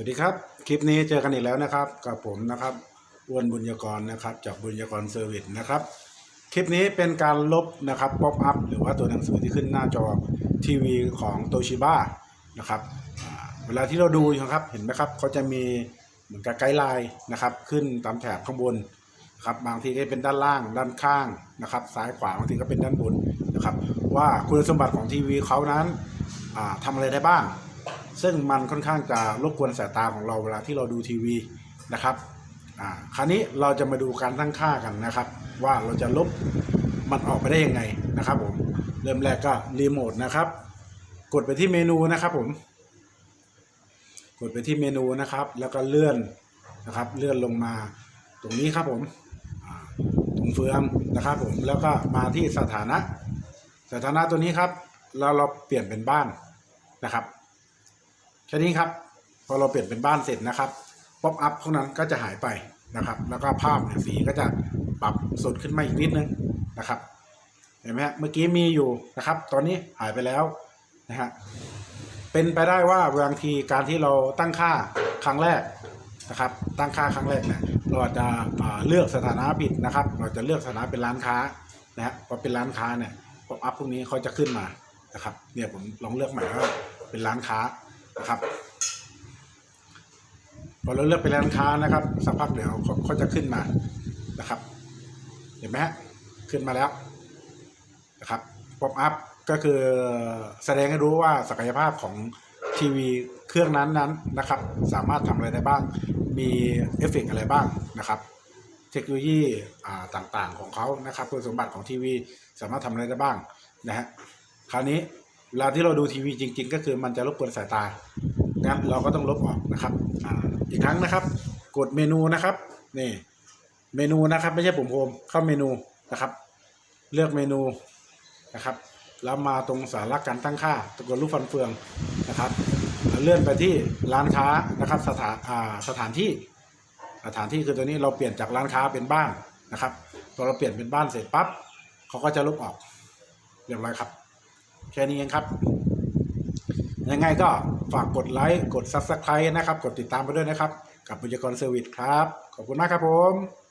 สวัสดีครับ คลิปนี้เจอกันอีกแล้วนะครับ กับผมนะครับอ้วนบุญยกรนะครับ จากบุญยกรเซอร์วิสนะครับ คลิปนี้เป็นการลบนะครับป๊อปอัพหรือว่าตัวหนังสือที่ขึ้นหน้าจอทีวีของโตชิบ้านะครับเวลาที่เราดูนะครับเห็นไหมครับเขาจะมีเหมือนกับไกด์ไลน์นะครับ ขึ้นตามแถบข้างบนครับบางทีก็เป็นด้านล่างด้านข้างนะครับ ซ้ายขวาบางทีก็เป็นด้านบนนะครับ ว่าคุณสมบัติของทีวีเขานั้นอ่าทำอะไรได้บ้าง ซึ่งมันค่อนข้างจะรบกวนสายตาของเราเวลาที่เราดูทีวีนะครับคราวนี้เราจะมาดูการตั้งค่ากันนะครับ ว่าเราจะลบมันออกไปได้ยังไงนะครับผมเริ่มแรกก็รีโมทนะครับ กดไปที่เมนูนะครับผม กดไปที่เมนูนะครับ แล้วก็เลื่อนนะครับ เลื่อนลงมาตรงนี้ครับผมตรงเฟืองนะครับผมแล้วก็มาที่สถานะ สถานะตัวนี้ครับ แล้วเราเปลี่ยนเป็นบ้านนะครับ แค่นี้ครับ พอเราเปลี่ยนเป็นบ้านเสร็จนะครับป๊อปอัพพวกนั้นก็จะหายไปนะครับ แล้วก็ภาพเนี่ยสีก็จะปรับสดขึ้นมาอีกนิดนึงนะครับ เห็นไหมฮะเมื่อกี้มีอยู่นะครับ ตอนนี้หายไปแล้วนะฮะเป็นไปได้ว่าบางทีการที่เราตั้งค่าครั้งแรกนะครับ ตั้งค่าครั้งแรกเนี่ยเราจะเลือกสถานะผิดนะครับ เราจะเลือกสถานะเป็นร้านค้านะฮะพอเป็นร้านค้าเนี่ยป๊อปอัพพวกนี้เขาจะขึ้นมานะครับ เนี่ยผมลองเลือกใหม่ว่าเป็นร้านค้า นะครับพอเราเลือกเป็นร้านค้านะครับสักพักเดี๋ยวเขาจะขึ้นมานะครับ เห็นไหมฮะขึ้นมาแล้วนะครับป๊อปอัพก็คือแสดงให้รู้ว่าศักยภาพของทีวีเครื่องนั้นนั้นนะครับ สามารถทำอะไรได้บ้าง มีเอฟเฟกต์อะไรบ้างนะครับ เทคโนโลยีต่างๆของเขานะครับคุณสมบัติของทีวีสามารถทำอะไรได้บ้างนะฮะคราวนี้ เวลาที่เราดูทีวีจริง ๆ ก็คือมันจะรบกวนสายตางั้นเราก็ต้องลบออกนะครับออีกครั้งนะครับ กดเมนูนะครับนี่เมนูนะครับ ไม่ใช่ปุ่มโฮมเข้าเมนูนะครับ เลือกเมนูนะครับ แล้วมาตรงสาระการตั้งค่าตะกดรูปฟันเฟืองนะครับเลื่อนไปที่ร้านค้านะครับสถานสถานที่สถานที่คือตัวนี้เราเปลี่ยนจากร้านค้าเป็นบ้านนะครับพอเราเปลี่ยนเป็นบ้านเสร็จปั๊บเขาก็จะลบออกเรียบร้อยครับ แค่นี้เองครับ ยังไงก็ฝากกดไลค์กด Subscribe นะครับ กดติดตามไปด้วยนะครับ กับบุญกรเซอร์วิสครับ ขอบคุณมากครับผม